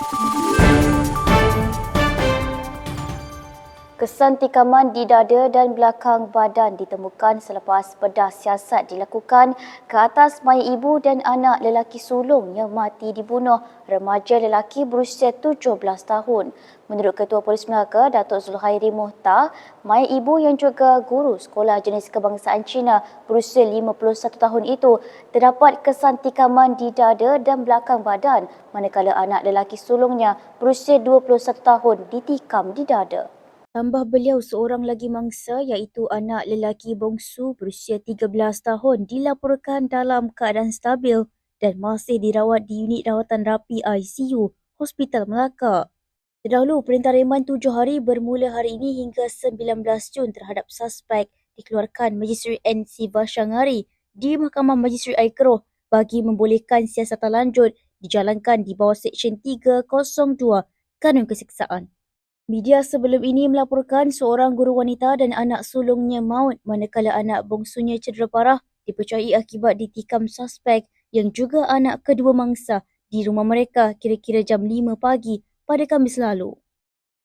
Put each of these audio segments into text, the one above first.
Thank you. Kesan tikaman di dada dan belakang badan ditemukan selepas bedah siasat dilakukan ke atas mayat ibu dan anak lelaki sulung yang mati dibunuh remaja lelaki berusia 17 tahun. Menurut Ketua Polis Melaka, Datuk Zulhairi Muhtar, mayat ibu yang juga guru sekolah jenis kebangsaan Cina berusia 51 tahun itu terdapat kesan tikaman di dada dan belakang badan manakala anak lelaki sulungnya berusia 21 tahun ditikam di dada. Tambah beliau seorang lagi mangsa iaitu anak lelaki bongsu berusia 13 tahun dilaporkan dalam keadaan stabil dan masih dirawat di unit rawatan rapi ICU Hospital Melaka. Terdahulu, perintah reman tujuh hari bermula hari ini hingga 19 Jun terhadap suspek dikeluarkan Majisteri NC Vashangari di Mahkamah Majisteri Air bagi membolehkan siasatan lanjut dijalankan di bawah Seksyen 302 Kanun Keseksaan. Media sebelum ini melaporkan seorang guru wanita dan anak sulungnya maut manakala anak bongsunya cedera parah dipercayai akibat ditikam suspek yang juga anak kedua mangsa di rumah mereka kira-kira jam 5 pagi pada Khamis lalu.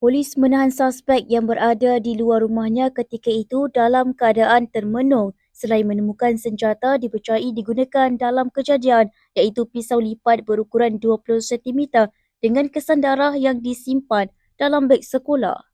Polis menahan suspek yang berada di luar rumahnya ketika itu dalam keadaan termenung selain menemukan senjata dipercayai digunakan dalam kejadian iaitu pisau lipat berukuran 20 cm dengan kesan darah yang disimpan dalam beg sekolah.